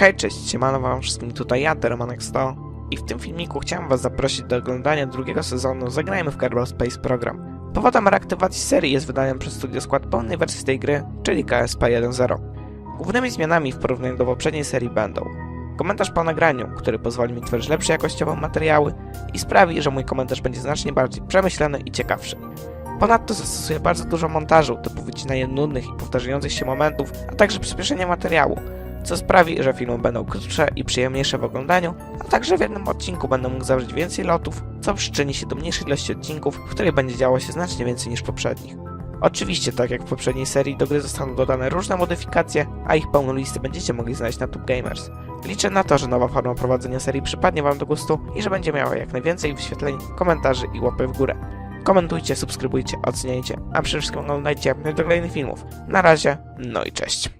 Hej, cześć, siemano wam wszystkim, tutaj ja, Romanek100 i w tym filmiku chciałem was zaprosić do oglądania drugiego sezonu Zagrajmy w Kerbal Space Program. Powodem reaktywacji serii jest wydanie przez studio skład pełnej wersji tej gry, czyli KSP 1.0. Głównymi zmianami w porównaniu do poprzedniej serii będą komentarz po nagraniu, który pozwoli mi tworzyć lepsze jakościowo materiały i sprawi, że mój komentarz będzie znacznie bardziej przemyślany i ciekawszy. Ponadto zastosuję bardzo dużo montażu, typu wycinanie nudnych i powtarzających się momentów, a także przyspieszenie materiału, co sprawi, że filmy będą krótsze i przyjemniejsze w oglądaniu, a także w jednym odcinku będę mógł zawrzeć więcej lotów, co przyczyni się do mniejszej ilości odcinków, w której będzie działo się znacznie więcej niż poprzednich. Oczywiście, tak jak w poprzedniej serii, do gry zostaną dodane różne modyfikacje, a ich pełną listę będziecie mogli znaleźć na Tube Gamers. Liczę na to, że nowa forma prowadzenia serii przypadnie Wam do gustu i że będzie miała jak najwięcej wyświetleń, komentarzy i łapy w górę. Komentujcie, subskrybujcie, oceniajcie, a przede wszystkim oglądajcie najwięcej kolejnych filmów. Na razie, no i cześć.